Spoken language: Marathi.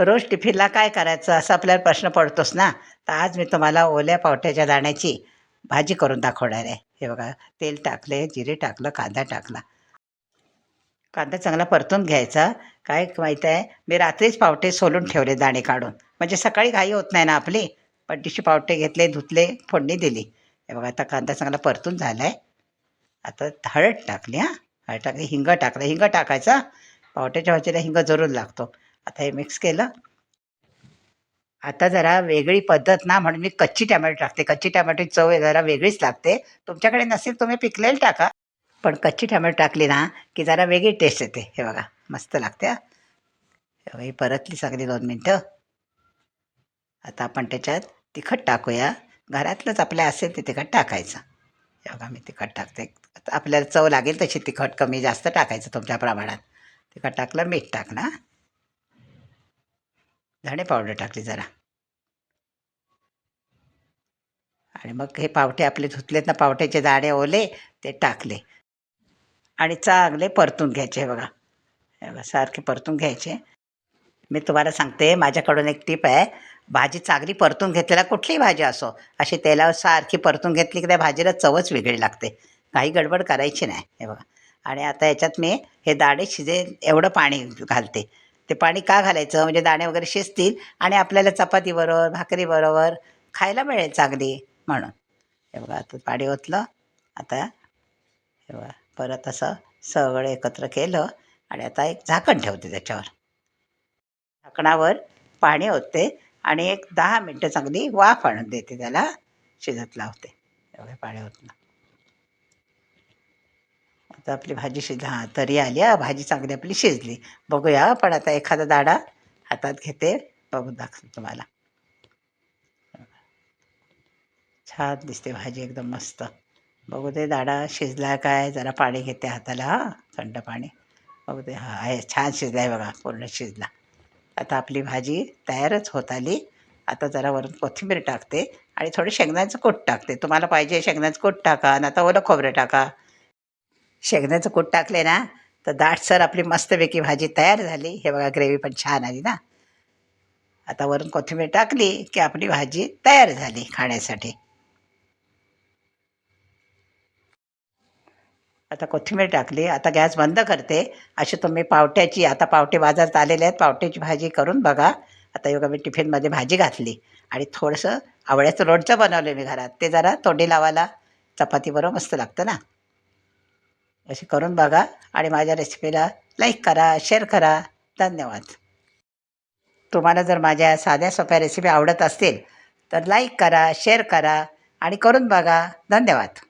रोज टिफिनला काय करायचं असं आपल्याला प्रश्न पडतोच ना. तर आज मी तुम्हाला ओल्या पावट्याच्या दाण्याची भाजी करून दाखवणार आहे. हे बघा तेल टाकले जिरे टाकलं कांदा टाकला. कांदा चांगला परतून घ्यायचा. काय माहीत आहे? मी रात्रीच पावटे सोलून ठेवले दाणे काढून. म्हणजे सकाळी घाई होत नाही ना आपली. पट्टीशी पावटे घेतले धुतले फोडणी दिली. हे बघा आता कांदा चांगला परतून झाला आहे आता हळद टाकली हां. हळद टाकली हिंग टाकलं. हिंग टाकायचा. पावट्याच्या भाजीला हिंग जरूर लागतो. आता हे मिक्स केलं. आता जरा वेगळी पद्धत ना म्हणून मी कच्ची टॅमॅटो टाकते. कच्ची टॅमॅटोची चव जरा वेगळीच लागते. तुमच्याकडे नसेल तुम्ही पिकलेलं टाका. पण कच्ची टॅमॅटो टाकली ना की जरा वेगळी टेस्ट येते. हे बघा मस्त लागते हा. हे ही परतली सगळी दोन मिनटं. आता आपण त्याच्यात तिखट टाकूया. घरातलंच आपल्या असेल ते तिखट टाकायचं. हे बघा मी तिखट टाकते. आता आपल्याला चव लागेल तशी तिखट कमी जास्त टाकायचं तुमच्या प्रमाणात. तिखट टाकलं मीठ टाकलं धणे पावडर टाकली जरा. आणि मग हे पावटे आपले धुतलेत ना पावट्याचे दाणे ओले ते टाकले. आणि चांगले परतून घ्यायचे बघा. हे बघा सारखे परतून घ्यायचे. मी तुम्हाला सांगते माझ्याकडून एक टीप आहे. भाजी चांगली परतून घेतलेला कुठलीही भाजी असो अशी तेलावर सारखी परतून घेतली की त्या भाजीला चवच वेगळी लागते. काही गडबड करायची नाही हे बघा. आणि आता याच्यात मी हे दाणे शिजे एवढं पाणी घालते. ते पाणी का घालायचं? म्हणजे दाणे वगैरे शिजतील आणि आपल्याला चपातीबरोबर भाकरीबरोबर खायला मिळेल चांगली म्हणून. हे बघा आता पाणी ओतलं. आता हे बघा परत असं सगळं एकत्र केलं आणि आता एक झाकण ठेवते त्याच्यावर. झाकणावर पाणी ओतते आणि एक दहा मिनटं चांगली वाफ आणून देते त्याला शिजत लावते. एवढे पाणी ओतलं. तर आपली भाजी शिज हां तरी आली हा भाजी चांगली आपली शिजली. बघूया पण आता एखादा दाडा हातात घेते बघून दाखवते तुम्हाला. छान दिसते भाजी एकदम मस्त. बघू दे दाडा शिजला काय? जरा पाणी घेते हाताला हा थंड पाणी. बघू दे हा आहे छान शिजला आहे बघा पूर्ण शिजला. आता आपली भाजी तयारच होत आली. आता जरा वरून कोथिंबीर टाकते आणि थोडं शेंगदाचं कूट टाकते. तुम्हाला पाहिजे शेंगदाचं कूट टाका आणि आता ओलं खोबरं टाका. शेंगण्याचं कूट टाकले ना तर दाटसर आपली मस्तपैकी भाजी तयार झाली. हे बघा ग्रेव्ही पण छान आली ना. आता वरून कोथिंबीर टाकली की आपली भाजी तयार झाली खाण्यासाठी. आता कोथिंबीर टाकली. आता गॅस बंद करते. अशी तुम्ही पावट्याची आता पावटे बाजारात आलेले आहेत. पावट्याची भाजी करून बघा. आता योगा मी टिफिनमध्ये भाजी घातली. आणि थोडंसं आवळ्याचं लोणचं बनवलं मी घरात. ते जरा तोंडी लावायला चपातीबरोबर मस्त लागतं ना. अशी करून बघा आणि माझ्या रेसिपीला लाईक करा शेअर करा. धन्यवाद. तुम्हाला जर माझ्या साध्या सोप्या रेसिपी आवडत असतील तर लाईक करा शेअर करा आणि करून बघा. धन्यवाद.